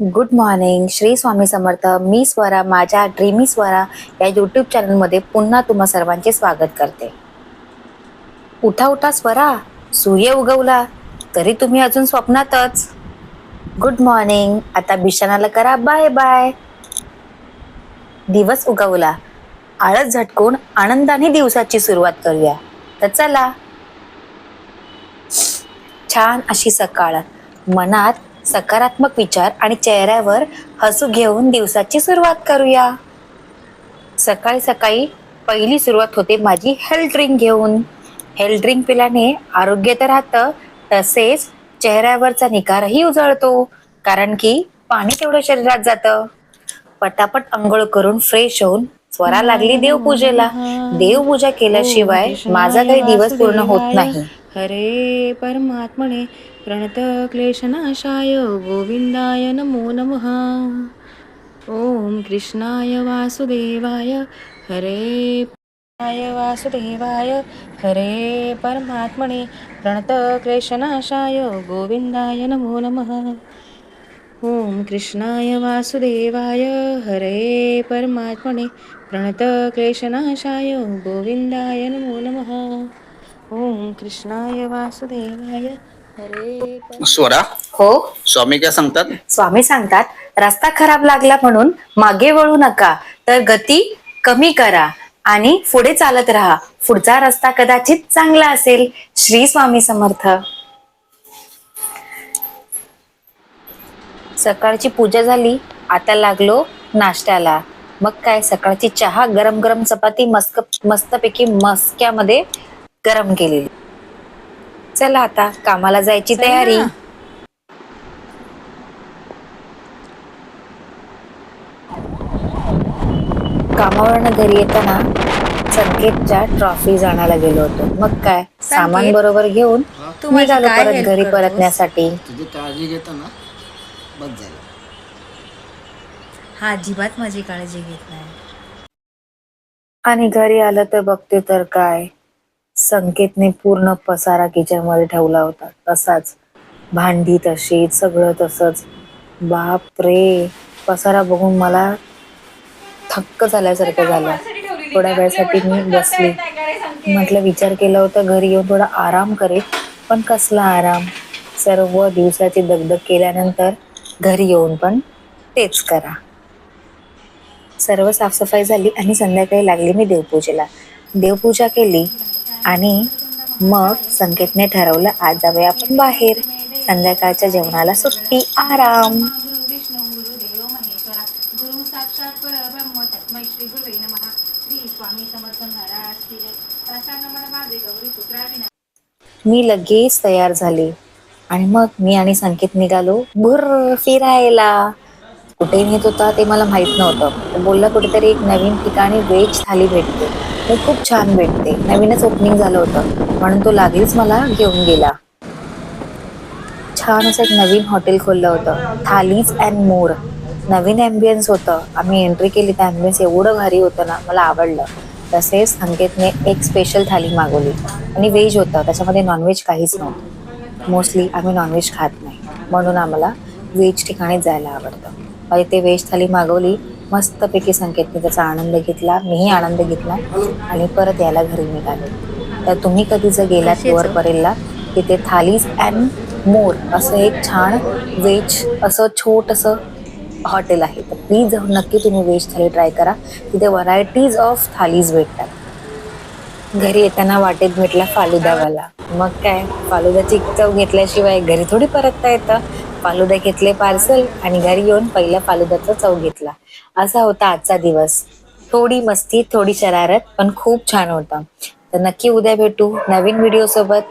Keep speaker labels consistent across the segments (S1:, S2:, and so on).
S1: Good morning Shri Swami Samarth मी स्वरा माझ्या dreamy Swara या यूट्यूब चॅनलमध्ये पुन्हा तुम्हा सर्वांचे स्वागत करते. उठा उठा स्वरा सूर्य उगवला तरी तुम्ही अजून स्वप्नातच. गुड मॉर्निंग आता बिशानाला करा बाय बाय दिवस उगवला आळस झटकून आनंदाने दिवसाची सुरुवात करूया. तर चला. छान अशी सकाळ मनात सकारात्मक विचार आणि चेहऱ्यावर हसू घेऊन दिवसाची सुरुवात करूया. सकाळी सकाळी पहिली सुरुवात होते माझी हेल्थ ड्रिंक घेऊन. हेल्थ ड्रिंक पिल्याने आरोग्य तर राहतं तसेच चेहऱ्यावरचा निकारही उजळतो कारण की पाणी तेवढं शरीरात जातं. पटापट आंघोळ करून फ्रेश होऊन स्वरा लागली देवपूजेला. देवपूजा केल्याशिवाय माझा काही दिवस पूर्ण होत नाही.
S2: हरे परमात्मने प्रणत क्लेशनाशाय गोविंदाय नमो नमः। ॐ कृष्णाय वासुदेवाय हरे कृष्णाय वासुदेवाय हरे परमात्मने प्रणत क्लेशनाशाय गोविंदाय नमो नमः। ॐ कृष्णाय वासुदेवाय हरे परमात्मने प्रणत क्लेशनाशाय गोविंदाय नमो नमः। ॐ कृष्णाय वासुदेवाय. हरे
S3: स्वरा?
S1: हो?
S3: स्वामी काय सांगतात?
S1: स्वामी सांगतात रस्ता खराब लागला म्हणून मागे वळू नका तर गती कमी करा आणि पुढे चालत राहा. पुढचा रस्ता कदाचित चांगला असेल. श्री स्वामी समर्थ. सकाळची पूजा झाली आता लागलो नाश्त्याला. मग काय सकाळची चहा गरम गरम चपाती मस्त मस्तपैकी मस्क्यामध्ये गरम केलेली. चला आता कामाला जायची तयारी. कामावरनं घरी येताना संकेतच्या ट्रॉफी आणायला गेलो होतो. मग काय? सामान बरोबर घेऊन
S2: तू माझी
S1: निघालो
S2: काय
S1: परत
S2: help
S1: घरी
S2: करतोस?
S1: परतण्यासाठी.
S3: तुझी काळजी घेतो ना. बस झालं.
S2: हा अजिबात माझी काळजी घेत नाही.
S1: आणि घरी आलं तर बघते तर काय? संकेतने पूर्ण पसारा किचनमध्ये ठेवला होता. तसाच भांडी तशीच सगळं तसंच. बाप रे पसारा बघून मला थक्क झाल्यासारखं झालं. थोड्या वेळासाठी मी बसली. म्हटलं विचार केला होता घरी येऊन थोडा आराम करेल. पण कसला आराम? सर्व दिवसाची दगदग केल्यानंतर घरी येऊन पण तेच करा. सर्व साफसफाई झाली आणि संध्याकाळी लागली मी देवपूजेला. देवपूजा केली. आणि मग संकेतने ठरवलं आज जाऊया आपण बाहेर. संध्याकाळच्या जेवणाला सुट्टी आराम. मी लगेच तयार झाले आणि मग मी आणि संकेत निघालो भुर फिरायला. कुठे नेत होता ते मला माहीत नव्हतं. बोलला कुठेतरी एक नवीन ठिकाणी व्हेज थाली भेटते. ते खूप छान भेटते. नवीनच ओपनिंग झालं होतं. म्हणून तो लागलीच मला घेऊन गेला. छान असं एक नवीन हॉटेल खोललं होतं. Thalis and more. Naveen ambience होतं. आम्ही एंट्री केली त्या ॲम्बियन्स एवढं भारी होतं ना मला आवडलं. तसेच संकेतने एक स्पेशल थाली मागवली. आणि व्हेज होतं. त्याच्यामध्ये नॉनव्हेज काहीच नव्हतं. मोस्टली आम्ही नॉनव्हेज खात नाही. म्हणून आम्हाला व्हेज ठिकाणी जायला आवडतं. आणि ते व्हेज थाली मागवली. मस्तपैकी संकेतने त्याचा आनंद घेतला. मीही आनंद घेतला आणि परत यायला घरी निघाले. तर तुम्ही कधी जर गेलात वर परेलला तिथे थालीज अँड मोर असं एक छान व्हेज असं छोटंसं हॉटेल आहे. तर प्लीज नक्की तुम्ही व्हेज थाली ट्राय करा. तिथे व्हरायटीज ऑफ थालीज भेटतात. घरी येताना वाटेत भेटला फालुदावाला. मग काय? फालुदाची चव घेतल्याशिवाय घरी थोडी परतता येतं. फालुदा घेतले पार्सल आणि घरी येऊन पहिला फालुदाचा चव घेतला. असा होता आजचा दिवस. थोडी मस्ती थोडी शरारत पण खूप छान होता. तर नक्की उद्या भेटू नवीन व्हिडिओ सोबत.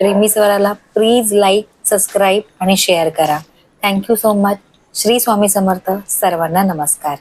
S1: रेमी स्वराला प्लीज लाईक सबस्क्राईब आणि शेअर करा. Thank you so much Shri Swami Samarth सर्वांना नमस्कार.